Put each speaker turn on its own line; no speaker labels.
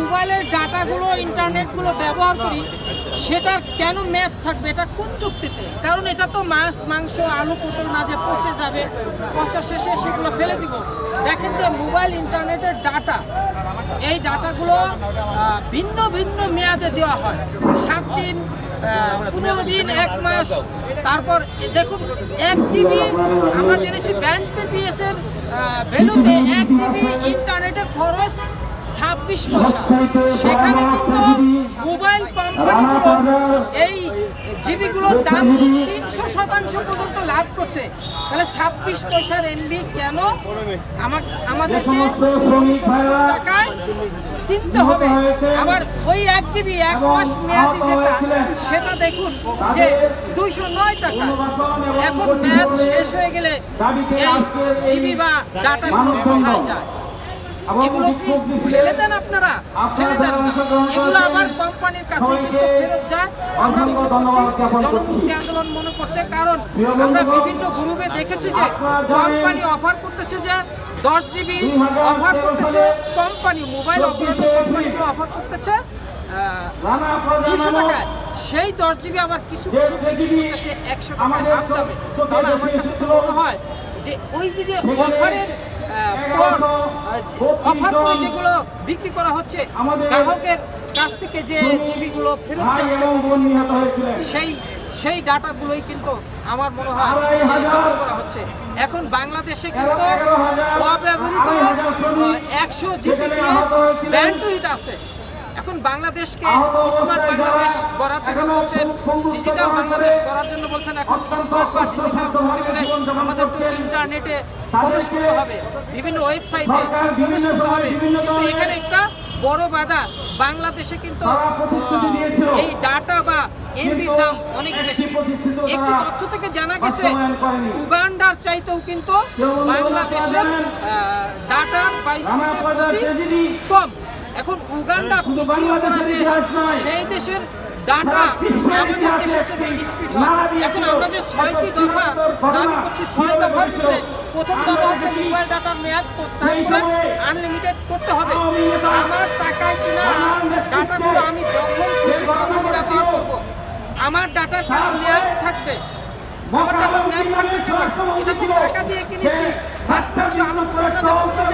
মোবাইলের ডাটাগুলো, ইন্টারনেটগুলো ব্যবহার করি, সেটার কেন ম্যাথ থাকবে? এটা কোন যুক্তিতে কারণ এটা তো মাছ, মাংস, আলু, পটল না যে পচে যাবে, পচা শেষে সেগুলো ফেলে দিব। দেখেন যে মোবাইল, ইন্টারনেটের ডাটা, এই ডাটাগুলো ভিন্ন ভিন্ন মেয়াদে দেওয়া হয়। সাত দিন পনেরো দিন, এক মাস, তারপর দেখুন, এক জিবি আমরা জেনেছি ব্যান্ড পিপিএস এর ভ্যালুতে এক জিবি ইন্টারনেটের খরচ ছাব্বিশ পয়সা। সেখানে কিন্তু মোবাইল কোম্পানিগুলো এই জিবিগুলোর দাম তিনশো শতাংশ পর্যন্ত লাভ করছে। তাহলে ছাব্বিশ পয়সার এমবি কেন আমা- আমাদেরকে টাকায় কিনতে হবে? আবার ওই এক জিবি এক মাস মেয়াদি যেটা, সেটা দেখুন যে দুইশো নয় টাকা। এখন ম্যাচ শেষ হয়ে গেলে এই জিবি বা ডাটাগুলো কোথায় যায়? এগুলো কি ফেলে দেন আপনারা? ফেলে দেন না। এগুলো আবার কোম্পানির কাছে কিন্তু ফেরত যায়। আমরা মনে করছি জনমুক্তি আন্দোলন মনে করছে কারণ আমরা বিভিন্ন গ্রুপে দেখেছি যে কোম্পানি অফার করতেছে যে দশ জিবি অফার করতেছে কোম্পানি মোবাইল অপারেটর কোম্পানিগুলো অফার করতেছে দুশো টাকায়। সেই দশ জিবি আবার কিছু একশো টাকায় হাফ দামে। তাহলে আমার কাছে তো মনে হয় যে ওই যে অফারের অফার করে যেগুলো বিক্রি করা হচ্ছে গ্রাহকের কাছ থেকে যে জিবিগুলো ফেরত যাচ্ছে সেই সেই ডাটাগুলোই কিন্তু আমার মনে হয় করা হচ্ছে। এখন বাংলাদেশে কিন্তু অব্যবহৃত একশো জিবি ব্যান্ডউইথ আছে। এখন বাংলাদেশকে স্মার্ট বাংলাদেশ গড়ার জন্য বলছেন ডিজিটাল বাংলাদেশ করার জন্য বলছেন এখন স্মার্ট বা ডিজিটাল করতে গেলে আমাদের তো ইন্টারনেটে প্রবেশ করতে হবে বিভিন্ন ওয়েবসাইটে প্রবেশ করতে হবে। কিন্তু এখানে একটা বড় বাধা বাংলাদেশে কিন্তু এই ডাটা বা এমবির দাম অনেক বেশি। একটি তথ্য থেকে জানা গেছে উগান্ডার চাইতেও কিন্তু বাংলাদেশের ডাটা বা স্পিডের গতি কম। এখন উগান্ডা পিছিয়ে পড়া দেশ সেই দেশের ডাটা আমাদের দেশের সাথে স্পিড হয়। এখন আমরা যে ছয়টি দফা দাবি করছি ছয় দফার ভিতরে প্রথম দফা হচ্ছে মোবাইল ডাটার মেয়াদ তারপরে আনলিমিটেড করতে হবে। আমার টাকায় কিনা ডাটাগুলো আমি যখন খুশি তখন ব্যবহার করব। আমার ডাটার কেন মেয়াদ থাকবে। আমার টাকার মেয়াদ থাকবে কেন এটা তো টাকা দিয়ে কিনেছি মাছ মাংস আলু পরোটা পচে